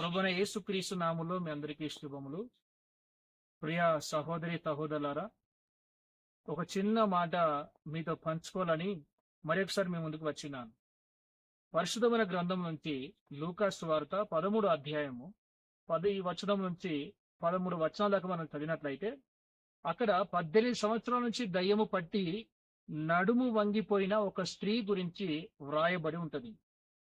ప్రభున యేసుక్రీస్తు నాములో మీ అందరికీ శుభములు. ప్రియ సహోదరి సహోదరులారా ఒక చిన్న మాట మీతో పంచుకోవాలని మరొకసారి మీ ముందుకు వచ్చినాను. పరిశుద్ధమైన గ్రంథం నుంచి లూకాస్ వార్త పదమూడు అధ్యాయము పది వచనం నుంచి పదమూడు వచనాల దాకా మనం చదివినట్లయితే అక్కడ పద్దెనిమిది సంవత్సరాల నుంచి దయ్యము పట్టి నడుము వంగిపోయిన ఒక స్త్రీ గురించి వ్రాయబడి ఉంటుంది.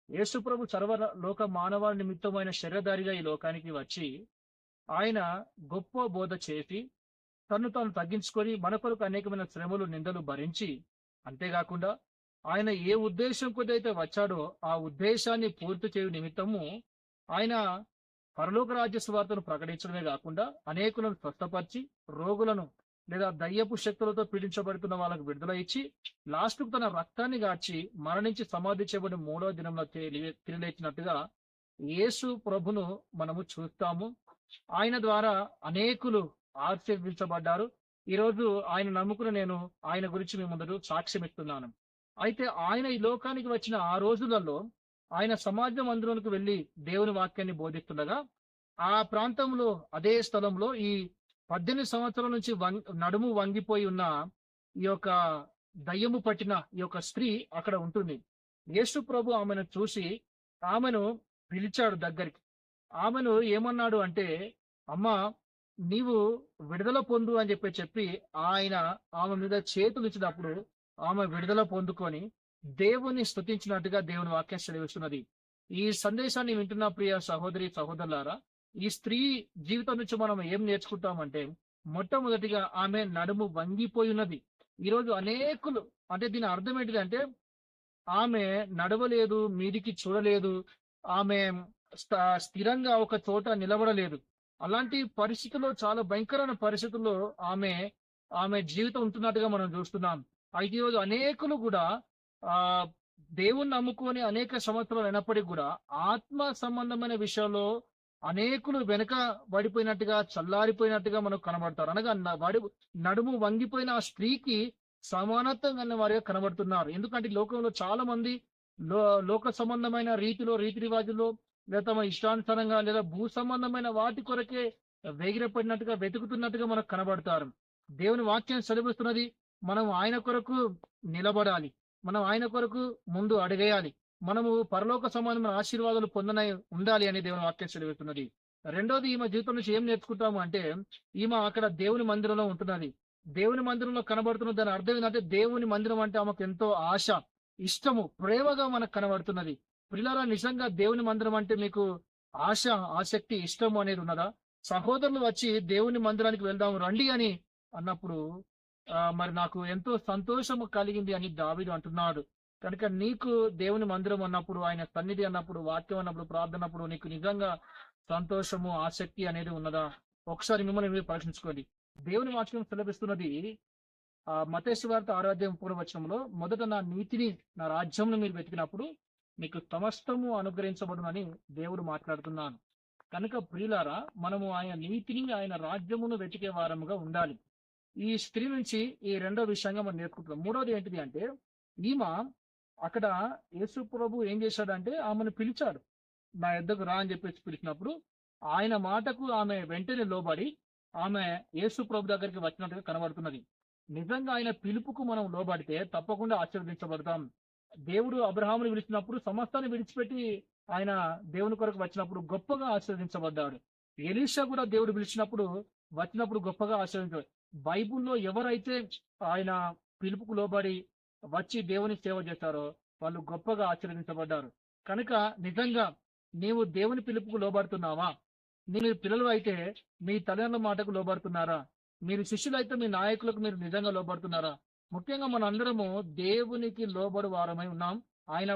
యేసుప్రభు సర్వ లోక మానవాల నిమిత్తమైన శరీరధారిగా ఈ లోకానికి వచ్చి ఆయన గొప్ప బోధ చేసి తను తాను తగ్గించుకొని మన కొరకు అనేకమైన శ్రమలు నిందలు భరించి అంతేకాకుండా ఆయన ఏ ఉద్దేశం కొద్దైతే వచ్చాడో ఆ ఉద్దేశాన్ని పూర్తి చేయు నిమిత్తము ఆయన పరలోక రాజ్య స్వార్థను ప్రకటించడమే కాకుండా అనేకులను స్వస్థపరిచి రోగులను లేదా దయ్యపు శక్తులతో పీడించబడుతున్న వాళ్ళకు విడుదల ఇచ్చి లాస్ట్ తన రక్తాన్ని గార్చి మరణించి సమాధి చేయబడిన మూడో దినంలో తిరిలేచినట్టుగా యేసు ప్రభును మనము చూస్తాము. ఆయన ద్వారా అనేకులు ఆశీర్వించబడ్డారు ఈరోజు ఆయన నమ్ముకుని నేను ఆయన గురించి మీ ముందు సాక్ష్యం ఇస్తున్నాను అయితే ఆయన ఈ లోకానికి వచ్చిన ఆ రోజులలో ఆయన సమాజం అందులోనికి వెళ్ళి దేవుని వాక్యాన్ని బోధిస్తుండగా ఆ ప్రాంతంలో అదే స్థలంలో ఈ పద్దెనిమిది సంవత్సరాల నుంచి నడుము వంగిపోయి ఉన్న ఈ యొక్క దయ్యము పట్టిన ఈ యొక్క స్త్రీ అక్కడ ఉంటుంది. యేసు ప్రభు ఆమెను చూసి ఆమెను పిలిచాడు దగ్గరికి. ఆమెను ఏమన్నాడు అంటే అమ్మా నీవు విడుదల పొందు అని చెప్పి చెప్పి ఆయన ఆమె మీద చేతులు ఇచ్చినప్పుడు ఆమె విడుదల పొందుకొని దేవుని స్థుతించినట్టుగా దేవుని వాక్యం సెలవిస్తున్నది. ఈ సందేశాన్ని వింటున్న ప్రియ సహోదరి సహోదరులారా ఈ స్త్రీ జీవితం నుంచి మనం ఏం నేర్చుకుంటామంటే మొట్టమొదటిగా ఆమె నడుము వంగిపోయి ఉన్నది ఈరోజు అనేకులు అంటే దీని అర్థం ఏంటిదంటే ఆమె నడవలేదు మీదికి చూడలేదు ఆమె స్థిరంగా ఒక చోట నిలబడలేదు. అలాంటి పరిస్థితుల్లో చాలా భయంకరమైన పరిస్థితుల్లో ఆమె ఆమె జీవితం ఉంటున్నట్టుగా మనం చూస్తున్నాం. అయితే ఈరోజు అనేకులు కూడా ఆ దేవుణ్ణి నమ్ముకొని అనేక సంవత్సరాలు అయినప్పటికీ కూడా ఆత్మ సంబంధమైన విషయంలో అనేకులు వెనక పడిపోయినట్టుగా చల్లారిపోయినట్టుగా మనకు కనబడతారు. అనగా వాడి నడుము వంగిపోయిన ఆ స్త్రీకి సమానత్వం వారిగా కనబడుతున్నారు. ఎందుకంటే లోకంలో చాలా మంది లోక సంబంధమైన రీతిలో రీతి రివాజులు లేదా తమ ఇష్టానుసారంగా లేదా భూ సంబంధమైన వాటి కొరకే వేగిరపడినట్టుగా వెతుకుతున్నట్టుగా మనకు కనబడతారు. దేవుని వాక్యం సెలవిస్తున్నది మనం ఆయన కొరకు నిలబడాలి. మనం ఆయన కొరకు ముందు అడిగేయాలి. మనము పరలోక సంబంధమైన ఆశీర్వాదాలు పొందనై ఉండాలి అని దేవుని వాక్యం చదివిస్తున్నది రెండోది ఈమె జీవితం నుంచి ఏం నేర్చుకుంటాము అంటే ఈమె అక్కడ దేవుని మందిరంలో ఉంటున్నది. దేవుని మందిరంలో కనబడుతున్న దాని అర్థం ఏంటంటే దేవుని మందిరం అంటే ఆమెకు ఎంతో ఆశ ఇష్టము ప్రేమగా మనకు కనబడుతున్నది. పిల్లల నిజంగా దేవుని మందిరం అంటే మీకు ఆశ ఆసక్తి ఇష్టము అనేది ఉన్నదా? సహోదరులు వచ్చి దేవుని మందిరానికి వెళ్దాం రండి అని అన్నప్పుడు మరి నాకు ఎంతో సంతోషము కలిగింది అని దావిడు అంటున్నాడు. కనుక నీకు దేవుని మందిరం అన్నప్పుడు ఆయన సన్నిధి అన్నప్పుడు వాక్యం అన్నప్పుడు ప్రార్థన అన్నప్పుడు నీకు నిజంగా సంతోషము ఆసక్తి అనేది ఉన్నదా? ఒకసారి మిమ్మల్ని మీరు పరీక్షించుకోండి. దేవుని వాక్యం సెలవిస్తున్నది ఆ మతేశ్వార్త ఆరాధ్యం పూర్వవచనంలో మొదట నా నీతిని నా రాజ్యంను మీరు వెతికినప్పుడు మీకు సమస్తము అనుగ్రహించబడునని దేవుడు మాట్లాడుతున్నాను కనుక ప్రియులారా మనము ఆయన నీతిని ఆయన రాజ్యమును వెతికే వారముగా ఉండాలి. ఈ స్త్రీ నుంచి ఈ రెండో విషయంగా మనం నేర్చుకుంటున్నాం. మూడోది ఏంటిది అంటే ఈమె అక్కడ యేసు ప్రభు ఏం చేశాడంటే ఆమెను పిలిచాడు. నా ఎద్దకు రా అని చెప్పేసి పిలిచినప్పుడు ఆయన మాటకు ఆమె వెంటనే లోబడి ఆమె యేసు ప్రభు దగ్గరికి వచ్చినట్టుగా కనబడుతున్నది. నిజంగా ఆయన పిలుపుకు మనం లోబడితే తప్పకుండా ఆశీర్వదించబడతాం. దేవుడు అబ్రహాముని పిలిచినప్పుడు సమస్తాన్ని విడిచిపెట్టి ఆయన దేవుని కొరకు వచ్చినప్పుడు గొప్పగా ఆశీర్వదించబడ్డాడు. ఎలీషా కూడా దేవుడు పిలిచినప్పుడు వచ్చినప్పుడు గొప్పగా ఆశీర్వదించాడు బైబుల్లో ఎవరైతే ఆయన పిలుపుకు లోబడి వచ్చి దేవుని సేవ చేస్తారో వాళ్ళు గొప్పగా ఆశీర్వదించబడ్డారు. కనుక నిజంగా నీవు దేవుని పిలుపుకు లోబడుతున్నావా? మీరు పిల్లలు అయితే మీ తల్లిదండ్రుల మాటకు లోబడుతున్నారా? మీరు శిష్యులు అయితే మీ నాయకులకు మీరు నిజంగా లోబడుతున్నారా? ముఖ్యంగా మన అందరము దేవునికి లోబడి వారమై ఉన్నాం. ఆయన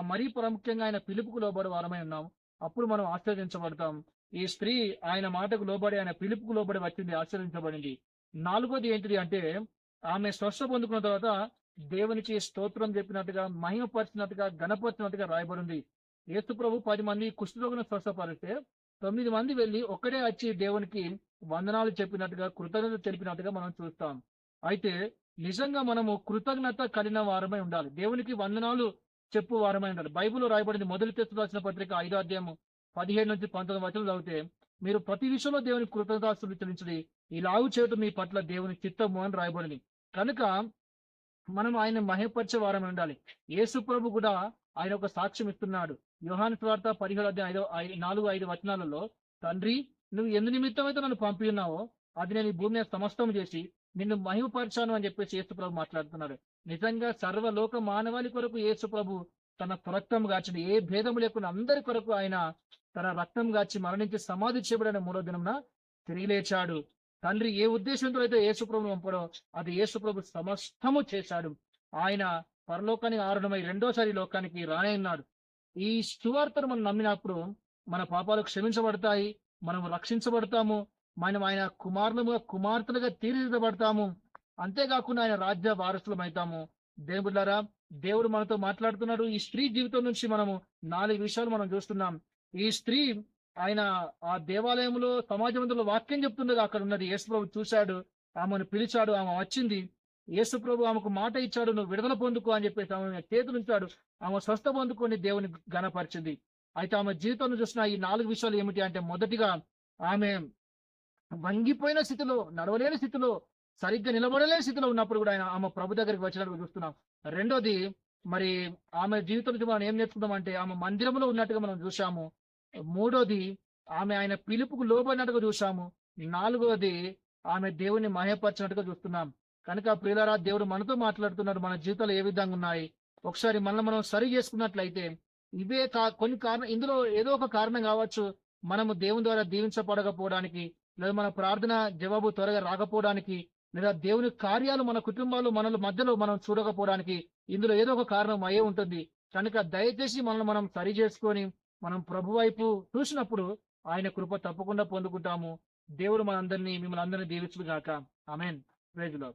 మరీ ప్రాముఖ్యంగా ఆయన పిలుపుకు లోబడి వారమై ఉన్నాం. అప్పుడు మనం ఆశ్చర్యించబడతాం. ఈ స్త్రీ ఆయన మాటకు లోబడి ఆయన పిలుపుకు లోబడి వచ్చింది ఆశ్చర్యించబడింది. నాలుగోది ఏంటిది అంటే ఆమె స్వస్థ పొందుకున్న తర్వాత దేవునికి స్తోత్రం చెప్పినట్టుగా మహిమపరిచినట్టుగా గణపరిచినట్టుగా రాయబడింది. యేసు ప్రభు పది మంది కుష్ఠరోగులను స్వస్థపరిస్తే తొమ్మిది మంది వెళ్ళి ఒక్కడే వచ్చి దేవునికి వందనాలు చెప్పినట్టుగా కృతజ్ఞత తెలిపినట్టుగా మనం చూస్తాం. అయితే నిజంగా మనము కృతజ్ఞత కలిగిన వారమై ఉండాలి. దేవునికి వందనాలు చెప్పు వారమై ఉండాలి. బైబిల్లో రాయబడింది మొదటి తెచ్చు రాసిన పత్రిక ఐదో అధ్యాయం పదిహేడు నుంచి పంతొమ్మిది వచనం చదివితే మీరు ప్రతి విషయంలో దేవుని కృతజ్ఞతాస్తులు చెల్లించడి. ఇలాగు చేయటం మీ పట్ల దేవుని చిత్తము అని రాయబడింది. కనుక మనం ఆయన మహపరిచే వారం ఉండాలి. యేసు ప్రభు కూడా ఆయన ఒక సాక్ష్యం ఇస్తున్నాడు. యోహాను స్వార్థ పదిహేడు అధ్యాయం ఐదో నాలుగు ఐదు వచనాలలో తండ్రి నువ్వు ఎందు నిమిత్తం అయితే నన్ను పంపి ఉన్నావో అది నేను ఈ భూమిని సమస్తం చేసి నిన్ను మహిమపరచాను అని చెప్పేసి యేసు ప్రభు మాట్లాడుతున్నాడు. నిజంగా సర్వలోక మానవాళి కొరకు యేసు ప్రభు తన రక్తం గాచిన ఏ భేదము లేకుండా అందరి కొరకు ఆయన తన రక్తం గాచి మరణించి సమాధి చేయబడిన మూడో దినంన తిరిగి లేచాడు. తండ్రి ఏ ఉద్దేశంతో అయితే యేసుప్రభును పంపడో అది యేసుప్రభు సమస్తము చేశాడు. ఆయన పరలోకానికి ఆరుణమై రెండోసారి లోకానికి రానయన్నాడు ఈ సువార్తను మనం నమ్మినప్పుడు మన పాపాలు క్షమించబడతాయి మనం రక్షించబడతాము మనం ఆయన కుమారులుగా కుమార్తెలుగా తీర్చిదిద్దబడతాము. అంతేకాకుండా ఆయన రాజ్య వారసులం అవుతాము దేవుళ్ళారా దేవుడు మనతో మాట్లాడుతున్నాడు. ఈ స్త్రీ జీవితం నుంచి మనము నాలుగు విషయాలు మనం చూస్తున్నాం. ఈ స్త్రీ ఆయన ఆ దేవాలయంలో సమాజంలో వాక్యం చెప్తుండగా అక్కడ ఉన్నది యేసుప్రభు చూశాడు ఆమెను పిలిచాడు ఆమె వచ్చింది. యేసుప్రభు ఆమెకు మాట ఇచ్చాడు నువ్వు విడుదల పొందుకో అని చెప్పేసి ఆమె చేతులు ఉంచాడు. ఆమె స్వస్థ పొందుకొని దేవుని గణపరిచింది అయితే ఆమె జీవితంలో చూసిన ఈ నాలుగు విషయాలు ఏమిటి అంటే మొదటిగా ఆమె వంగిపోయిన స్థితిలో నడవలేని స్థితిలో సరిగ్గా నిలబడలేని స్థితిలో ఉన్నప్పుడు కూడా ఆయన ఆమె ప్రభు దగ్గరికి వచ్చినట్టు చూస్తున్నాం. రెండోది మరి ఆమె జీవితంలో మనం ఏం నేర్చుకుంటాం అంటే ఆమె మందిరంలో ఉన్నట్టుగా మనం చూసాము మూడోది ఆమె ఆయన పిలుపుకు లోబడినట్టుగా చూసాము నాలుగోది ఆమె దేవుని మహపరిచినట్టుగా చూస్తున్నాం. కనుక ప్రియులరా దేవుడు మనతో మాట్లాడుతున్నాడు. మన జీవితాలు ఏ విధంగా ఉన్నాయి? ఒకసారి మనల్ని మనం సరి చేసుకున్నట్లయితే ఇవే కా కొన్ని కారణం ఇందులో ఏదో ఒక కారణం కావచ్చు. మనము దేవుని ద్వారా దీవించబడకపోవడానికి లేదా మన ప్రార్థన జవాబు త్వరగా రాకపోవడానికి లేదా దేవుని కార్యాలు మన కుటుంబాలు మనల మధ్యలో మనం చూడకపోవడానికి ఇందులో ఏదో ఒక కారణం అయ్యే ఉంటుంది. కనుక దయచేసి మనల్ని మనం సరి చేసుకొని మనం ప్రభు వైపు చూసినప్పుడు ఆయన కృప తప్పకుండా పొందుకుంటాము. దేవుడు మనందరినీ మిమ్మల్ని అందరినీ దీవించుగాక ఆమెన్. ప్రేజులో